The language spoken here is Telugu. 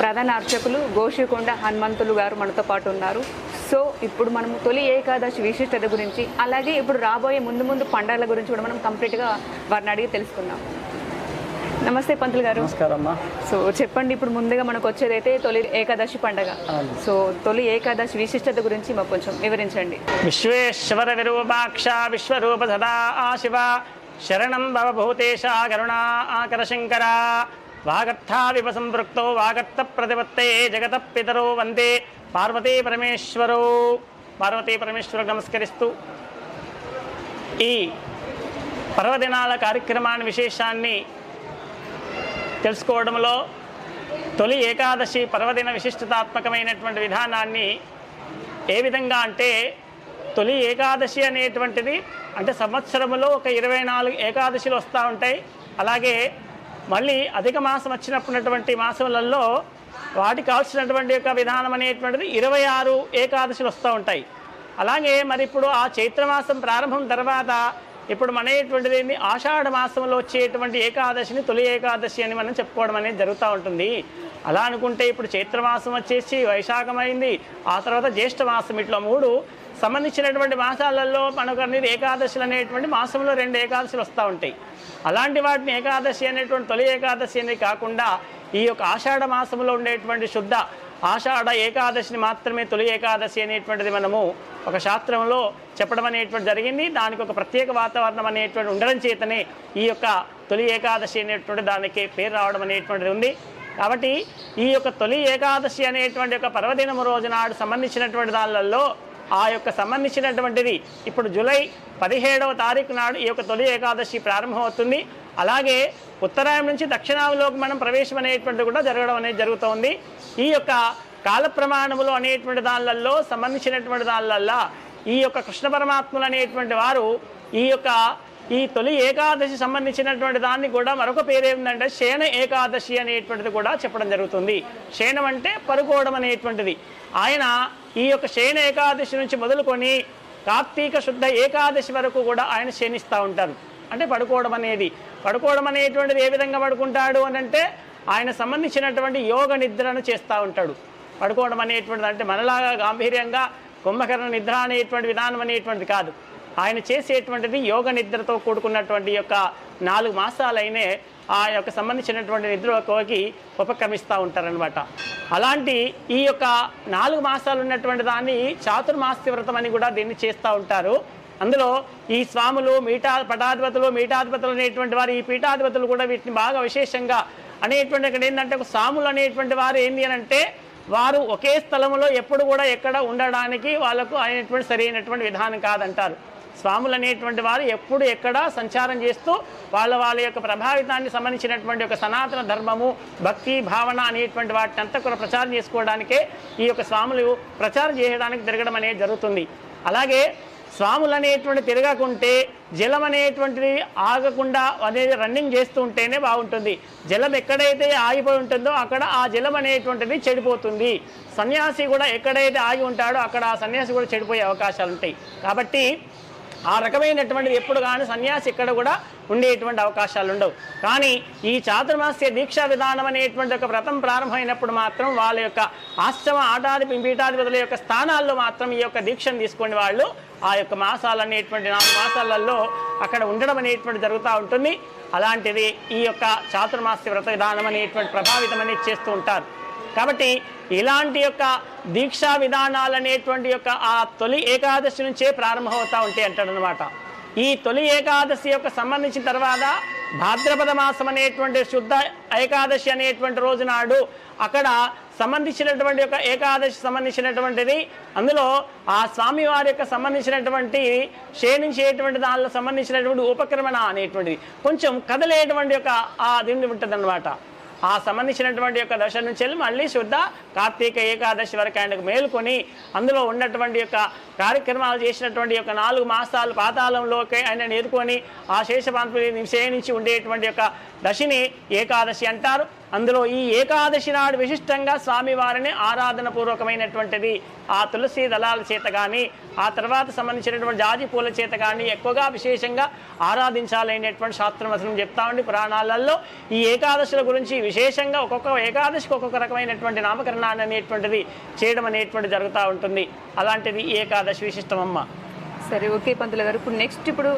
ప్రధాన అర్చకులు గోషికొండ హనుమంతులు గారు మనతో పాటు ఉన్నారు. సో ఇప్పుడు మనం తొలి ఏకాదశి విశిష్టత గురించి అలాగే ఇప్పుడు రాబోయే ముందు ముందు పండుగల గురించి కూడా మనం కంప్లీట్గా వారిని అడిగి తెలుసుకుందాం. నమస్తే పంతులు గారు. నమస్కారం అమ్మా సో చెప్పండి ఇప్పుడు ముందుగా మనకు వచ్చేదైతే తొలి ఏకాదశి పండగ. సో తొలి ఏకాదశి విశిష్టత గురించి మాకు కొంచెం వివరించండి. విశ్వేశ్వర విరూపాక్ష విశ్వరూప సదా శివ శరణం భవభూతేశ కరుణా ఆకర శంకర. వాగర్థా వివ వాగర్థ ప్రతిపత్తే జగత పితరో వందే పార్వతీ పరమేశ్వరో. పార్వతీ పరమేశ్వరు నమస్కరిస్తూ ఈ పర్వదినాల కార్యక్రమాన్ని విశేషాన్ని తెలుసుకోవడంలో తొలి ఏకాదశి పర్వదిన విశిష్టతాత్మకమైనటువంటి విధానాన్ని ఏ విధంగా అంటే తొలి ఏకాదశి అనేటువంటిది అంటే సంవత్సరములో ఒక ఇరవై నాలుగు ఏకాదశిలు వస్తూ ఉంటాయి. అలాగే మళ్ళీ అధిక మాసం వచ్చినప్పుడున్నటువంటి మాసములలో వాటికి కావాల్సినటువంటి యొక్క విధానం అనేటువంటిది ఇరవై ఆరు ఏకాదశులు వస్తూ ఉంటాయి. అలాగే మరి ఇప్పుడు ఆ చైత్రమాసం ప్రారంభం తర్వాత ఇప్పుడు మనటువంటిది ఏంది? ఆషాఢ మాసంలో వచ్చేటువంటి ఏకాదశిని తొలి ఏకాదశి అని మనం చెప్పుకోవడం అనేది జరుగుతూ ఉంటుంది. అలా అనుకుంటే ఇప్పుడు చైత్రమాసం వచ్చేసి వైశాఖం అయింది. ఆ తర్వాత జ్యేష్ఠ మాసం ఇట్లా మూడు సంబంధించినటువంటి మాసాలలో మనకు అనేది ఏకాదశులు అనేటువంటి మాసంలో రెండు ఏకాదశులు వస్తూ ఉంటాయి. అలాంటి వాటిని ఏకాదశి అనేటువంటి తొలి ఏకాదశి అనేది కాకుండా ఈ యొక్క ఆషాఢ మాసంలో ఉండేటువంటి శుద్ధ ఆషాఢ ఏకాదశిని మాత్రమే తొలి ఏకాదశి అనేటువంటిది మనము ఒక శాస్త్రంలో చెప్పడం అనేటువంటి జరిగింది. దానికి ఒక ప్రత్యేక వాతావరణం అనేటువంటి ఉండడం చేతనే ఈ యొక్క తొలి ఏకాదశి అనేటువంటి దానికి పేరు రావడం అనేటువంటిది ఉంది. కాబట్టి ఈ యొక్క తొలి ఏకాదశి అనేటువంటి ఒక పర్వదినము రోజు నాడు సంబంధించినటువంటి దానిలలో ఆ యొక్క సంబంధించినటువంటిది ఇప్పుడు జూలై పదిహేడవ తారీఖు నాడు ఈ యొక్క తొలి ఏకాదశి ప్రారంభమవుతుంది. అలాగే ఉత్తరాయణం నుంచి దక్షిణాదిలోకి మనం ప్రవేశం అనేటువంటిది కూడా జరగడం అనేది జరుగుతోంది. ఈ యొక్క కాల ప్రమాణములు అనేటువంటి దానిలలో సంబంధించినటువంటి దానిలల్లో ఈ యొక్క కృష్ణ పరమాత్ములు అనేటువంటి వారు ఈ యొక్క ఈ తొలి ఏకాదశి సంబంధించినటువంటి దాన్ని కూడా మరొక పేరు ఏమిటంటే శయన ఏకాదశి అనేటువంటిది కూడా చెప్పడం జరుగుతుంది. శయనం అంటే పరుకోవడం అనేటువంటిది. ఆయన ఈ యొక్క శయన ఏకాదశి నుంచి మొదలుకొని కార్తీక శుద్ధ ఏకాదశి వరకు కూడా ఆయన శయనిస్తూ ఉంటారు. అంటే పడుకోవడం అనేది. పడుకోవడం అనేటువంటిది ఏ విధంగా పడుకుంటాడు అని అంటే ఆయన సంబంధించినటువంటి యోగ నిద్రను చేస్తూ ఉంటాడు. పడుకోవడం అనేటువంటిది అంటే మనలాగా గాంభీర్యంగా కుంభకర్ణ నిద్ర అనేటువంటి విధానం అనేటువంటిది కాదు. ఆయన చేసేటువంటిది యోగ నిద్రతో కూడుకున్నటువంటి యొక్క నాలుగు మాసాలైనే ఆ యొక్క సంబంధించినటువంటి నిద్రలోకి ఉపక్రమిస్తూ ఉంటారనమాట అలాంటి ఈ యొక్క నాలుగు మాసాలు ఉన్నటువంటి దాన్ని చాతుర్మాస్య వ్రతం అని కూడా దీన్ని చేస్తూ ఉంటారు. అందులో ఈ స్వాములు మీఠా పటాధిపతులు మీఠాధిపతులు అనేటువంటి వారు ఈ పీఠాధిపతులు కూడా వీటిని బాగా విశేషంగా అనేటువంటి ఇక్కడ ఏంటంటే ఒక స్వాములు అనేటువంటి వారు ఏంటి అని అంటే వారు ఒకే స్థలంలో ఎప్పుడు కూడా ఎక్కడ ఉండడానికి వాళ్ళకు అయినటువంటి సరైనటువంటి విధానం కాదంటారు. స్వాములు అనేటువంటి వారు ఎప్పుడు ఎక్కడ సంచారం చేస్తూ వాళ్ళ వాళ్ళ యొక్క ప్రభావితాన్ని సంబంధించినటువంటి ఒక సనాతన ధర్మము భక్తి భావన అనేటువంటి వాటిని అంతా కూడా ప్రచారం చేసుకోవడానికే ఈ యొక్క స్వాములు ప్రచారం చేయడానికి తిరగడం అనేది జరుగుతుంది. అలాగే స్వాములు అనేటువంటి తిరగకుంటే జలం అనేటువంటిది ఆగకుండా అనేది రన్నింగ్ చేస్తూ ఉంటేనే బాగుంటుంది. జలం ఎక్కడైతే ఆగిపోయి ఉంటుందో అక్కడ ఆ జలం అనేటువంటిది చెడిపోతుంది. సన్యాసి కూడా ఎక్కడైతే ఆగి ఉంటాడో అక్కడ ఆ సన్యాసి కూడా చెడిపోయే అవకాశాలు ఉంటాయి కాబట్టి ఆ రకమైనటువంటిది ఎప్పుడు కానీ సన్యాసి ఇక్కడ కూడా ఉండేటువంటి అవకాశాలు ఉండవు. కానీ ఈ చాతుర్మాస్య దీక్షా విధానం అనేటువంటి ఒక వ్రతం ప్రారంభమైనప్పుడు మాత్రం వాళ్ళ యొక్క ఆశ్రమ ఆటాది పీఠాధిపతుల యొక్క స్థానాల్లో మాత్రం ఈ యొక్క దీక్షను తీసుకుని వాళ్ళు ఆ యొక్క మాసాలు అనేటువంటి నాలుగు మాసాలలో అక్కడ ఉండడం అనేటువంటి జరుగుతూ ఉంటుంది. అలాంటిది ఈ యొక్క చాతుర్మాస్య వ్రత విధానం అనేటువంటి ప్రభావితం అనేది చేస్తూ ఉంటారు. కాబట్టి ఇలాంటి యొక్క దీక్షా విధానాలు అనేటువంటి యొక్క ఆ తొలి ఏకాదశి నుంచే ప్రారంభమవుతూ ఉంటాయి అంటాడనమాట ఈ తొలి ఏకాదశి యొక్క సంబంధించిన తర్వాత భాద్రపద మాసం అనేటువంటి శుద్ధ ఏకాదశి అనేటువంటి రోజు నాడు అక్కడ సంబంధించినటువంటి యొక్క ఏకాదశి సంబంధించినటువంటిది అందులో ఆ స్వామివారి యొక్క సంబంధించినటువంటి క్షీణించేటువంటి దానిలో సంబంధించినటువంటి ఉపక్రమణ అనేటువంటిది. కొంచెం కదలేటువంటి యొక్క ఆ దీన్ని ఉంటుంది ఆ సంబంధించినటువంటి యొక్క దశ నుంచి వెళ్ళి మళ్ళీ శుద్ధ కార్తీక ఏకాదశి వరకు ఆయనకు మేలుకొని అందులో ఉన్నటువంటి యొక్క కార్యక్రమాలు చేసినటువంటి యొక్క నాలుగు మాసాలు పాతాళంలోకి ఆయన ఎదుర్కొని ఆ శేషపాంతుని నిషేధించి ఉండేటువంటి యొక్క దశని ఏకాదశి అంటారు. అందులో ఈ ఏకాదశి నాడు విశిష్టంగా స్వామివారిని ఆరాధన పూర్వకమైనటువంటిది ఆ తులసి దళాల చేత కానీ ఆ తర్వాత సంబంధించినటువంటి జాజి పూల చేత కానీ ఎక్కువగా విశేషంగా ఆరాధించాలనేటువంటి శాస్త్రం అసలు చెప్తా ఉండి పురాణాలలో ఈ ఏకాదశుల గురించి విశేషంగా ఒక్కొక్క ఏకాదశికి ఒక్కొక్క రకమైనటువంటి నామకరణాన్ని అనేటువంటిది చేయడం అనేటువంటి జరుగుతూ ఉంటుంది. అలాంటిది ఏకాదశి విశిష్టమమ్మ. సరే ఓకే పంతులు గారు. ఇప్పుడు నెక్స్ట్ ఇప్పుడు